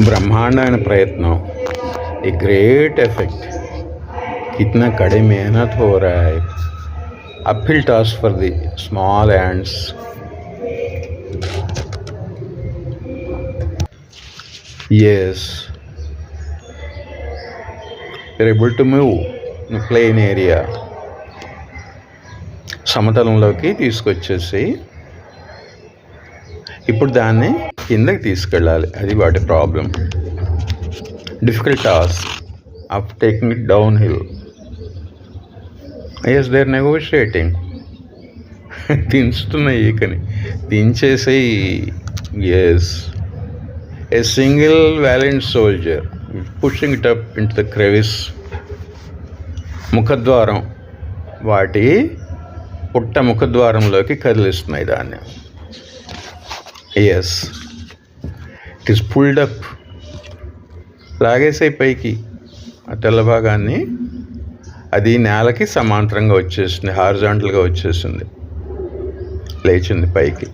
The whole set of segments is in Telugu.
ब्रह्मांड प्रयत्न ए ग्रेट इफेक्ट कितना कड़े मेहनत हो रहा है uphill task for the small ends yes you're able to move in a plain area సమతలంలోకి తీసుకొచ్చేసి ఇప్పుడు దాన్ని కిందకి తీసుకెళ్ళాలి. అది వాటి problem difficult task of taking it down hill as they're negotiating దించుతున్నాయి ఈకని. దించేసి as a single valiant soldier pushing it up into the crevice ముఖద్వారం. వాటి పుట్ట ముఖద్వారంలోకి కదిలిస్తున్నాయి దాన్ని. As it is pulled up లాగేసాయి పైకి. ఆ తెల్ల భాగాన్ని అది నేలకి సమాంతరంగా వచ్చేసింది హార్జాంటల్గా వచ్చేసింది లేచింది పైకి.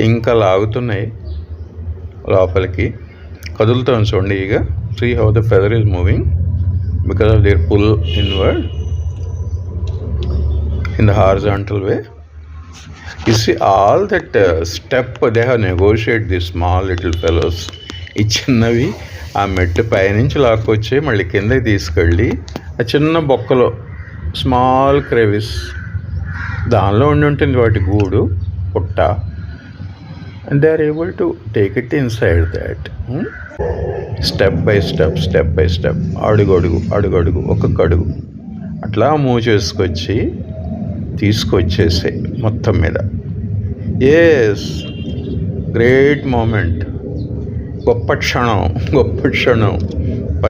ఇంకా లాగుతున్నాయి లోపలికి. కదులుతాం చూడండి ఇక. See how the feather is moving because of their pull inward in the horizontal way you see all that step they have negotiate the small little fellows ఈ చిన్నవి ఆ మెట్టు పైనుంచి లాక్కొచ్చి మళ్ళీ కిందకి తీసుకెళ్ళి ఆ చిన్న బొక్కలో స్మాల్ క్రెవిస్ దానిలో ఉండి ఉంటుంది వాటి గూడు పుట్ట. And they are able to take it inside that step by step step by step అడుగు అడుగు అడుగు అడుగు ఒక్కొక్క అడుగు. అట్లా మూవ్ చేసుకొచ్చి తీసుకొచ్చేసాయి మొత్తం మీద. ఎస్ గ్రేట్ మూమెంట్ గొప్ప క్షణం గొప్ప క్షణం.